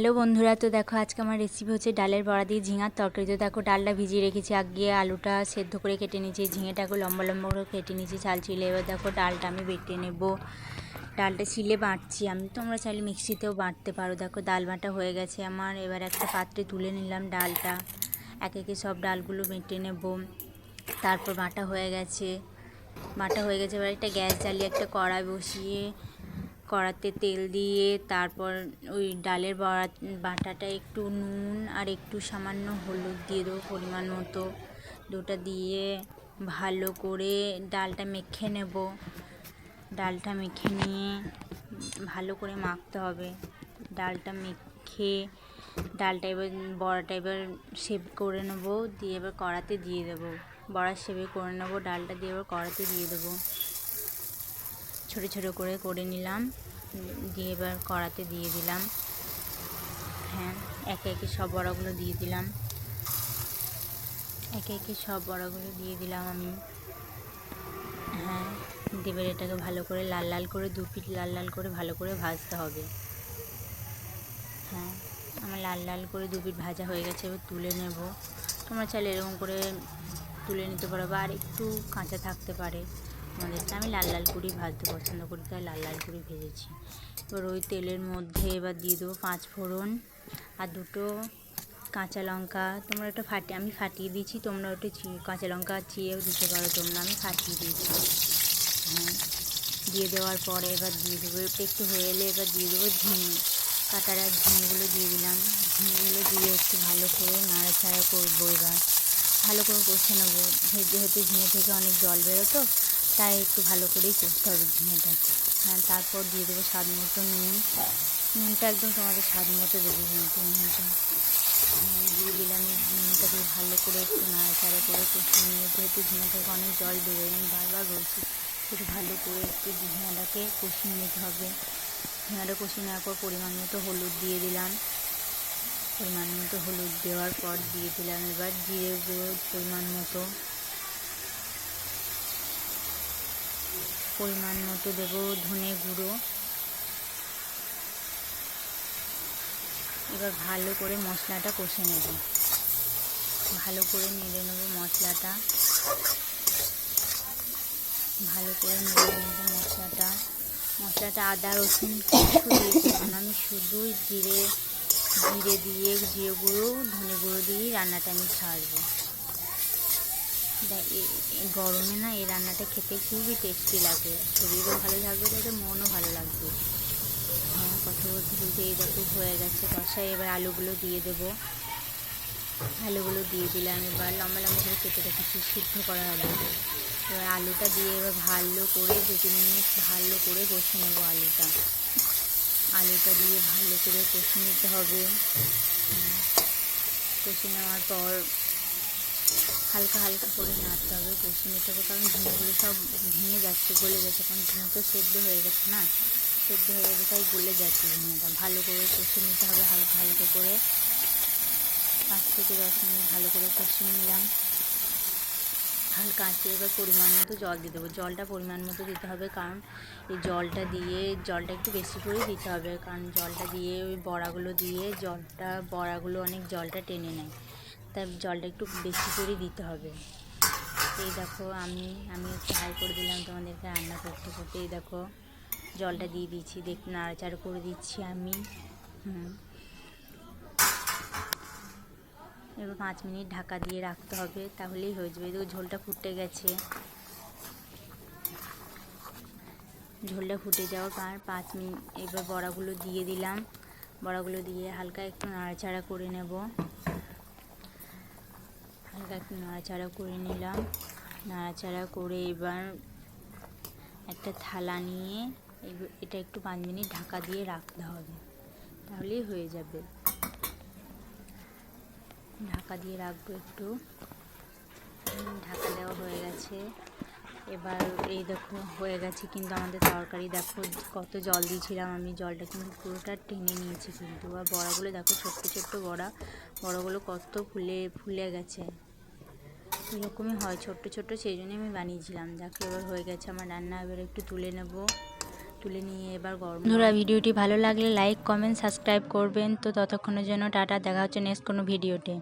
Hello বন্ধুরা, তো দেখো আজকে আমার রেসিপি হচ্ছে ডালের বড়া দিয়ে ঝিঙার তরকারি। তো দেখো ডালটা ভিজিয়ে রেখেছি, আগে আলুটা সেদ্ধ করে কেটে নিয়েছি ঝিঙেটাকে লম্বা লম্বা করে কেটে নিয়েছি চাল চিলে এবার দেখো ডালটা আমি বেটে নেব। ডালটা ছিলে বাঁটছি আমি, তোমরা চাইলে মিক্সিতেও বাঁটতে পারো। দেখো ডাল বাটা হয়ে গেছে আমার, এবার একটা পাত্রে তুলে নিলাম ডালটা। এক একে সব ডালগুলো বেটে নেব। তারপর বাটা হয়ে গেছে, বাটা হয়ে গেছে, এবার একটা গ্যাস জ্বালিয়ে একটা কড়াই বসিয়ে কড়াতে তেল দিয়ে তারপর ওই ডালের বড়া, বাটাটা একটু নুন আর একটু সামান্য হলুদ দিয়ে দেবো পরিমাণ মতো। দুটা দিয়ে ভালো করে ডালটা মেখে নেব। ডালটা মেখে নিয়ে ভালো করে মাখতে হবে। ডালটা মেখে ডালটা এবার, বড়াটা এবার শেপ করে নেব, দিয়ে এবার কড়াতে দিয়ে দেবো। বড়া শেপে করে নেব, ডালটা দিয়ে এবার কড়াতে দিয়ে দেবো। ছোট ছোট করে করে নিলাম। দিয়ে এবার কড়াতে দিয়ে দিলাম। হ্যাঁ একে একে সব বড়াগুলো দিয়ে দিলাম। একে একে সব বড়াগুলো দিয়ে দিলাম আমি। হ্যাঁ দেবের এটাকে ভালো করে লাল লাল করে দু পিঠ লাল লাল করে ভালো করে ভাজতে হবে। হ্যাঁ আমার লাল লাল করে দু পিঠ ভাজা হয়ে গেছে, এবার তুলে নেব। তোমরা চাইলে এরকম করে তুলে নিতে পারো বা আর একটু কাঁচা থাকতে পারে। আমাদেরটা আমি লাল লাল করেই ভাজতে পছন্দ করি, তাই লাল লাল করে ভেজেছি। এবার ওই তেলের মধ্যে এবার দিয়ে দেবো পাঁচ ফোড়ন আর দুটো কাঁচা লঙ্কা। তোমরা ওটা ফাটিয়ে, আমি ফাটিয়ে দিয়েছি, তোমরা ওটা কাঁচা লঙ্কা চিয়েও দিতে পারো, তোমরা আমি ফাটিয়ে দিয়েছি। হ্যাঁ দিয়ে দেওয়ার পরে এবার দিয়ে দেবো, এটা একটু হয়ে এলে এবার দিয়ে দেবো ঝিঙে। কাটার ঝিঙেগুলো দিয়ে দিলাম। ঝিঙেগুলো দিয়ে একটু ভালো করে নাড়াচাড়া করব এবার। ভালো করে কষে নেব। যেহেতু ঝিঙে থেকে অনেক জল বেরোতো তাই একটু ভালো করেই করতে হবে ঝিঙেটাকে হ্যাঁ তারপর দিয়ে দেবো স্বাদ মতো নুন। নুনটা একদম তোমাদের স্বাদ মতো দেবে কিন্তু নুনটা। দিয়ে দিলাম নুনটা দিয়ে ভালো করে একটু নাড়াচাড়া করে কষিয়ে নিয়ে, যেহেতু ঝিঙে অনেক জল বেরোয়, আমি বারবার বলছি একটু ভালো করে একটু ঝিঙাটাকে কষিয়ে নিতে হবে। ঝিঙাটা কষিয়ে নেওয়ার পর পরিমাণ মতো হলুদ দিয়ে দিলাম। পরিমাণ মতো হলুদ দেওয়ার পর দিয়ে দিলাম। এবার জিরে গুঁড়ো পরিমাণ মতো পরিমাণ মতো দেবো ধনে গুঁড়ো। এবার ভালো করে মশলাটা কষে নেব। ভালো করে নেড়ে নেব মশলাটা। ভালো করে নেড়ে নেব মশলাটা। মশলাটা আদা, রসুন আমি শুধু জিরে জিরে দিয়ে, জিরে গুঁড়ো, ধনে গুঁড়ো দিয়ে রান্নাটা আমি ছাড়বো। গরমে না এই রান্নাটা খেতে খুবই টেস্টি লাগে। শরীরও ভালো থাকবে, তাতে মনও ভালো লাগবে। হ্যাঁ কথা বলতে বলতে এই দেখো হয়ে গেছে কষায়। এবার আলুগুলো দিয়ে দেবো। আলুগুলো দিয়ে দিলাম। এবার লম্বা লম্বা করে কেটে রেখেছি, সিদ্ধ করা আলু এবার আলুটা দিয়ে এবার ভালো করে দু তিন মিনিট ভালো করে কষে নেব আলুটা। আলুটা দিয়ে ভালো করে কষে নিতে হবে। কষে নেওয়ার পর হালকা হালকা করে নাড়তে হবে, কষে নিতে হবে, কারণ ঝিঙেগুলো সব ভেঙে যাচ্ছে, গলে যাচ্ছে। কারণ ঝিঙে তো সেদ্ধ হয়ে গেছে না, সেদ্ধ হয়ে গেছে, তাই গলে যাচ্ছে ঝিঙেটা ভালো করে কষে নিতে হবে, হালকা হালকা করে। পাঁচ থেকে দশ মিনিট ভালো করে কষে নিলাম। হালকা আঁচে এবার পরিমাণ মতো জল দিয়ে দেবো। জলটা পরিমাণ মতো দিতে হবে, কারণ এই জলটা দিয়ে, জলটা একটু বেশি করে দিতে হবে। কারণ জলটা দিয়ে, ওই বড়াগুলো দিয়ে, জলটা, বড়াগুলো অনেক জলটা টেনে নেয়। তাই জলটা একটু বেশি করে দিতে হবে। এই দেখো, আমি আমি একটু হাই করে দিলাম তোমাদেরকে রান্না করতে করতে। এই দেখো, জলটা দিয়ে দিচ্ছি দেখ নাড়াচাড়া করে দিচ্ছি আমি। হুম। এবার পাঁচ মিনিট ঢাকা দিয়ে রাখতে হবে, তাহলেই হয়ে যাবে। দেখো, ঝোলটা ফুটে গেছে। ঝোলটা ফুটে যাওয়ার পর পাঁচ মিনিট, এবার বড়াগুলো দিয়ে দিলাম। বড়াগুলো দিয়ে হালকা একটু নাড়াচাড়া করে নেব। একটু নাড়াচাড়া করে নিলাম। নাড়াচাড়া করে এবার একটা থালা নিয়ে এটা একটু পাঁচ মিনিট ঢাকা দিয়ে রাখতে হবে। তাহলেই হয়ে যাবে। ঢাকা দিয়ে রাখব একটু। ঢাকা দেওয়া হয়ে গেছে। এবার এই দেখো, হয়ে গেছে কিন্তু আমাদের তরকারি। দেখো কত জল দিয়েছিলাম আমি। জলটা কিন্তু পুরোটা টেনে নিয়েছি কিন্তু। আর বড়াগুলো দেখো, ছোট্ট ছোট্ট বড়া। বড়াগুলো কত ফুলে ফুলে গেছে। এরকমই হয় ছোট্ট ছোট্ট সেই জন্যই আমি বানিয়েছিলাম। দেখো এবার হয়ে গেছে আমার রান্না এবার একটু তুলে নেব। তুলে নিয়ে এবার গরম ধরা ভিডিওটি ভালো লাগলে লাইক কমেন্ট সাবস্ক্রাইব করবেন। তো ততক্ষণের জন্য টাটা দেখা হচ্ছে নেক্সট কোনো ভিডিওতে।